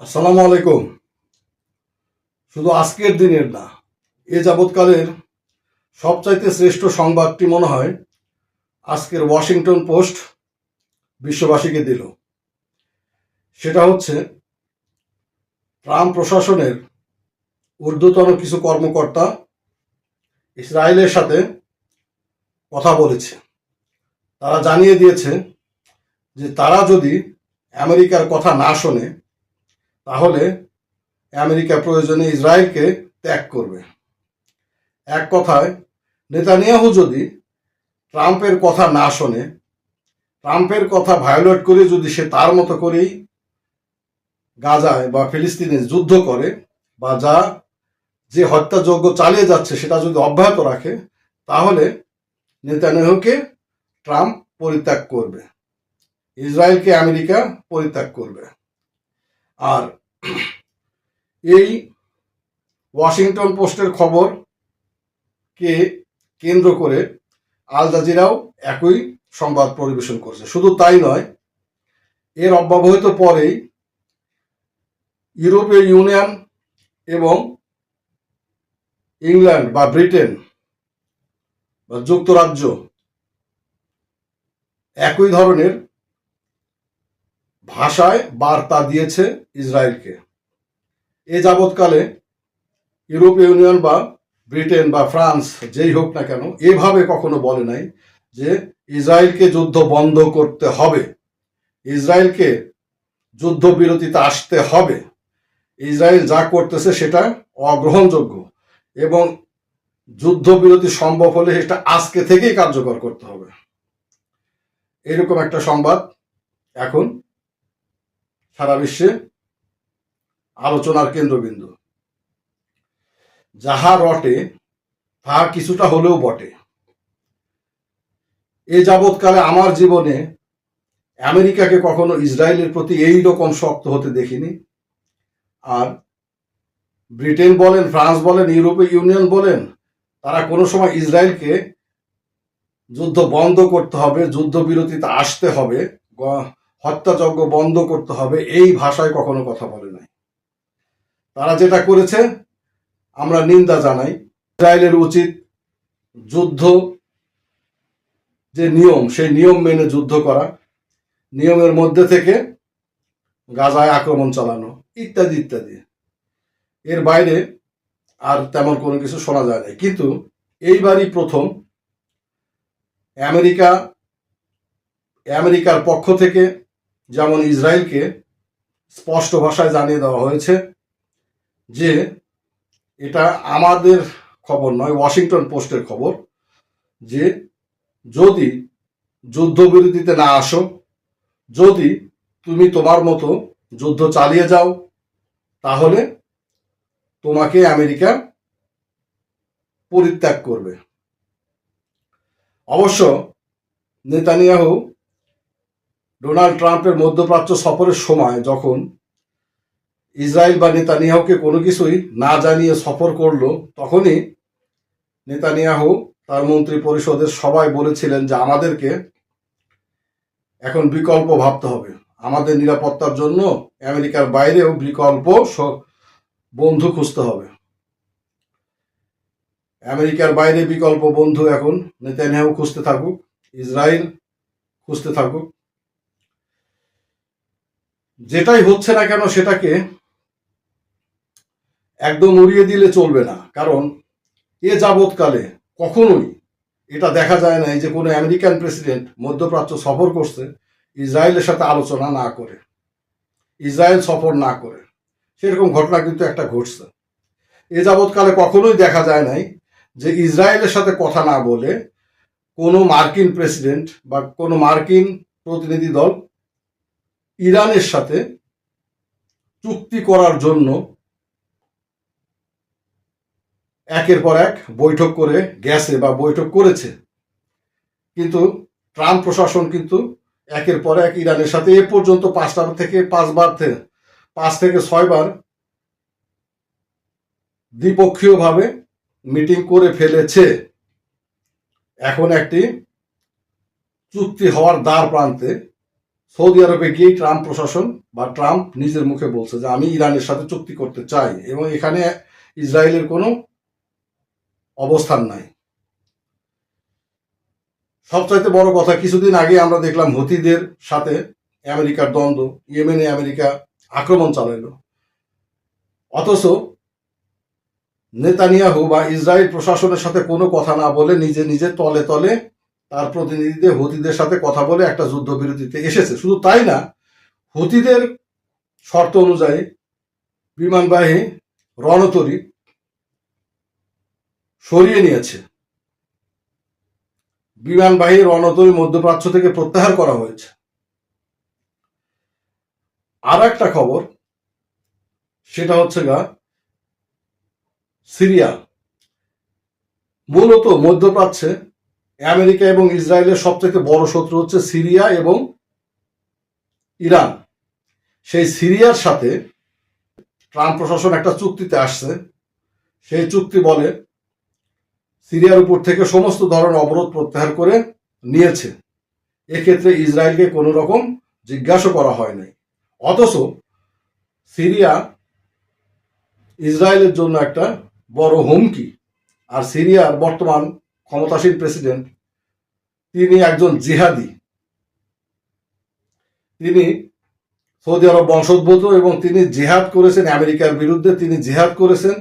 আসসালামু আলাইকুম। শুধু আজকের দিনের না, এ যাবৎকালের সবচাইতে শ্রেষ্ঠ সংবাদটি মনে হয় আজকের ওয়াশিংটন পোস্ট বিশ্ববাসীকে দিল। সেটা হচ্ছে, ট্রাম্প প্রশাসনের ঊর্ধ্বতন কিছু কর্মকর্তা ইসরায়েলের সাথে কথা বলেছে। তারা জানিয়ে দিয়েছে যে তারা যদি আমেরিকার কথা না শোনে তাহলে আমেরিকা প্রয়োজনে ইসরায়েলকে ত্যাগ করবে। এক কথায়, নেতানিয়াহু যদি ট্রাম্পের কথা না শোনে, ট্রাম্পের কথা ভায়োলেট করে যদি সে তার মতো করেই গাজায় বা ফিলিস্তিনে যুদ্ধ করে বা যা যে হত্যাযজ্ঞ চালিয়ে যাচ্ছে সেটা যদি অব্যাহত রাখে, তাহলে নেতানিয়াহুকে ট্রাম্প পরিত্যাগ করবে। ইসরায়েলকে আমেরিকা পরিত্যাগ করবে। আর এই ওয়াশিংটন পোস্টের খবর কে কেন্দ্র করে আল জাজিরাও একই সংবাদ পরিবেশন করছে। শুধু তাই নয়, এর অব্যবহিত পরেই ইউরোপীয় ইউনিয়ন এবং ইংল্যান্ড বা ব্রিটেন বা যুক্তরাজ্য একই ধরনের ভাষায় বার্তা দিয়েছে ইসরায়েলকে। এ যাবৎকালে ইউরোপীয় ইউনিয়ন বা ব্রিটেন বা ফ্রান্স যেই হোক না কেন, এভাবে কখনো বলে নাই যে ইসরায়েলকে যুদ্ধ বন্ধ করতে হবে। ইসরায়েলকে যুদ্ধবিরতিতে আসতে হবে। ইসরায়েল যা করতেছে সেটা অগ্রহণযোগ্য এবং যুদ্ধবিরতি সম্ভব হলে সেটা আজকে থেকেই কার্যকর করতে হবে। এরকম একটা সংবাদ এখন সারা বিশ্বে আলোচনার কেন্দ্রবিন্দু। যাহা রটে, তাহা কিছুটা হলেও বটে। এ যাবৎকালে আমার জীবনে আমেরিকাকে কখনো ইসরায়েলের প্রতি এই রকম শক্ত হতে দেখিনি। আর ব্রিটেন বলেন, ফ্রান্স বলেন, ইউরোপীয় ইউনিয়ন বলেন, তারা কোনো সময় ইসরায়েলকে যুদ্ধ বন্ধ করতে হবে, যুদ্ধবিরতিতে আসতে হবে হত্যাযজ্ঞ বন্ধ করতে হবে, এই ভাষায় কখনো কথা বলে নাই। তারা যেটা করেছে, আমরা নিন্দা জানাই। ইসরায়েলের উচিত যুদ্ধ, যে নিয়ম, সেই নিয়ম মেনে যুদ্ধ করা, নিয়মের মধ্যে থেকে গাজায় আক্রমণ চালানো, ইত্যাদি ইত্যাদি। এর বাইরে আর তেমন কোনো কিছু শোনা যায় না কিন্তু এইবারই প্রথম আমেরিকা, আমেরিকার পক্ষ থেকে যেমন ইসরায়েলকে স্পষ্ট ভাষায় জানিয়ে দেওয়া হয়েছে যে এটা আমাদের খবর নয়, ওয়াশিংটন পোস্টের খবর, যে যদি যুদ্ধবিরতিতে না আসো, যদি তুমি তোমার মতো যুদ্ধ চালিয়ে যাও, তাহলে তোমাকে আমেরিকা পরিত্যাগ করবে। অবশ্য নেতানিয়াহু ডোনাল্ড ট্রাম্পের মধ্যপ্রাচ্য সফরের সময় যখন ইসরায়েল বা নেতানিয়াহুকে কোনো কিছুই না জানিয়ে সফর করল, তখনই নেতানিয়াহু তার মন্ত্রী পরিষদের সবাই বলেছিলেন যে আমাদেরকে এখন বিকল্প ভাবতে হবে। আমাদের নিরাপত্তার জন্য আমেরিকার বাইরেও বিকল্প বন্ধু খুঁজতে হবে। আমেরিকার বাইরে বিকল্প বন্ধু এখন নেতানিয়াহু খুঁজতে থাকুক, ইসরায়েল খুঁজতে থাকুক। যেটাই হচ্ছে না কেন সেটাকে একদম উড়িয়ে দিলে চলবে না। কারণ এ যাবৎকালে কখনোই এটা দেখা যায় না যে কোনো আমেরিকান প্রেসিডেন্ট মধ্যপ্রাচ্য সফর করছে, ইসরায়েলের সাথে আলোচনা না করে, ইসরায়েল সফর না করে। সেরকম ঘটনা কিন্তু একটা ঘটছে। এ যাবৎকালে কখনোই দেখা যায় নাই যে ইসরায়েলের সাথে কথা না বলে কোনো মার্কিন প্রেসিডেন্ট বা কোনো মার্কিন প্রতিনিধি দল ইরানের সাথে চুক্তি করার জন্য একের পর এক বৈঠক করে গেছে বা বৈঠক করেছে। কিন্তু ট্রাম্প প্রশাসন কিন্তু একের পর এক ইরানের সাথে এ পর্যন্ত পাঁচটা থেকে পাঁচবার থেকে পাঁচ থেকে ছয়বার দ্বিপক্ষীয়ভাবে মিটিং করে ফেলেছে। এখন একটি চুক্তি হওয়ার দ্বার প্রান্তে সৌদি আরবে গিয়ে ট্রাম্প প্রশাসন বা ট্রাম্প নিজের মুখে বলছে যে আমি ইরানের সাথে চুক্তি করতে চাই এবং এখানে ইসরায়েলের কোনো অবস্থান নাই। সবচাইতে বড় কথা, কিছুদিন আগে আমরা দেখলাম হতিদের সাথে আমেরিকার দ্বন্দ্ব, ইয়েমেনে আমেরিকা আক্রমণ চালাইল অথচ নেতানিয়াহু বা ইসরায়েল প্রশাসনের সাথে কোনো কথা না বলে নিজে নিজে তলে তলে তার প্রতিনিধিদের হুতিদের সাথে কথা বলে একটা যুদ্ধবিরতিতে এসেছে। শুধু তাই না, হুতিদের শর্ত অনুযায়ী বিমানবাহী রণতরী সরিয়ে নিয়েছে। বিমানবাহী রণতরী মধ্যপ্রাচ্য থেকে প্রত্যাহার করা হয়েছে। আর একটা খবর, সেটা হচ্ছে গা, সিরিয়া। মূলত মধ্যপ্রাচ্যে আমেরিকা এবং ইসরায়েলের সবথেকে বড় শত্রু হচ্ছে সিরিয়া এবং ইরান। সেই সিরিয়ার সাথে ট্রাম্প প্রশাসন একটা চুক্তিতে আসছে। সেই চুক্তি বলে সিরিয়ার উপর থেকে সমস্ত ধরনের অবরোধ প্রত্যাহার করে নিয়েছে। এক্ষেত্রে ইসরায়েলকে কোনো রকম জিজ্ঞাসা করা হয় নাই। অথচ সিরিয়া ইসরায়েলের জন্য একটা বড় হুমকি। আর সিরিয়ার বর্তমান ক্ষমতাসীন প্রেসিডেন্ট, তিনি একজন জিহাদি। তিনি সৌদি আরব বংশোদ্ভূত এবং তিনি জিহাদ করেছেন আমেরিকার বিরুদ্ধে, তিনি জিহাদ করেছেন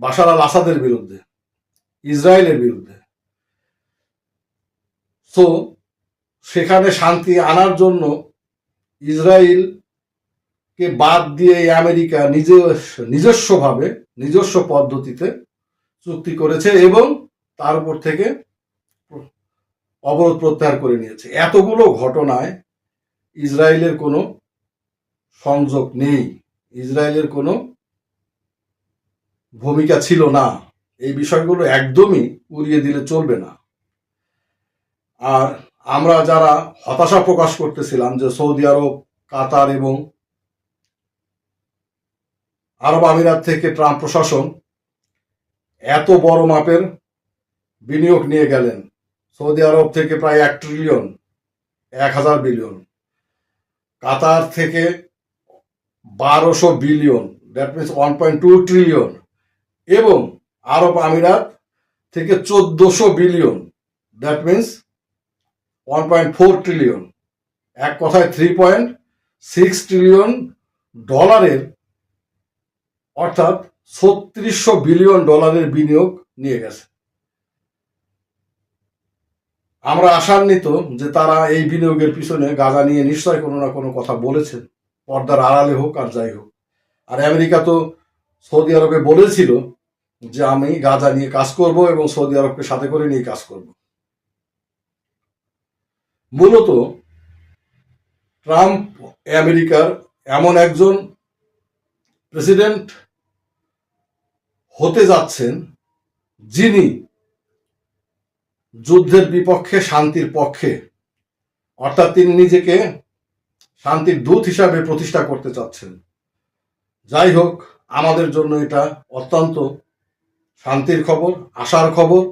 বাশার আল আসাদের বিরুদ্ধে, ইসরায়েলের বিরুদ্ধে। সো সেখানে শান্তি আনার জন্য ইসরায়েলকে বাদ দিয়ে আমেরিকা নিজে নিজস্বভাবে, নিজস্ব পদ্ধতিতে চুক্তি করেছে এবং তার উপর থেকে অবরোধ প্রত্যাহার করে নিয়েছে। এতগুলো ঘটনায় ইসরায়েলের কোনো সংযোগ নেই। ইসরায়েলের কোনো ভূমিকা ছিল না। এই বিষয়গুলো একদমই উড়িয়ে দিলে চলবে না। আর আমরা যারা হতাশা প্রকাশ করতেছিলাম যে সৌদি আরব, কাতার এবং আরব আমিরাত থেকে ট্রাম্প প্রশাসন এত বড় মাপের বিনিয়োগ নিয়ে গেলেন। সৌদি আরব থেকে প্রায় এক ট্রিলিয়ন এক হাজার বিলিয়ন কাতার থেকে বারোশো billion that means one point two trillion এবং আরব আমিরাত থেকে চোদ্দশো billion that means one point four trillion এক কথায় থ্রি পয়েন্ট সিক্স ট্রিলিয়ন ডলারের অর্থাৎ ছত্রিশশো বিলিয়ন ডলারের বিনিয়োগ নিয়ে গেছে। আমরা আশান্বিত যে তারা এই বিনিয়োগের পিছনে গাজা নিয়ে নিশ্চয় কোনো না কোনো কথা বলেছেন, পর্দার আড়ালে হোক আর যাই হোক। আর আমেরিকা তো সৌদি আরবে বলেছিল যে আমি গাজা নিয়ে কাজ করব এবং সৌদি আরবকে সাথে করে নিয়ে কাজ করব। মূলত ট্রাম্প আমেরিকার এমন একজন প্রেসিডেন্ট হতে যাচ্ছেন যিনি যুদ্ধের বিপক্ষে, শান্তির পক্ষে, অর্থাৎ তিনি নিজেকে শান্তির দূত হিসাবে প্রতিষ্ঠা করতে চাচ্ছেন। যাই হোক, আমাদের জন্য এটা অত্যন্ত শান্তির খবর, আশার খবর।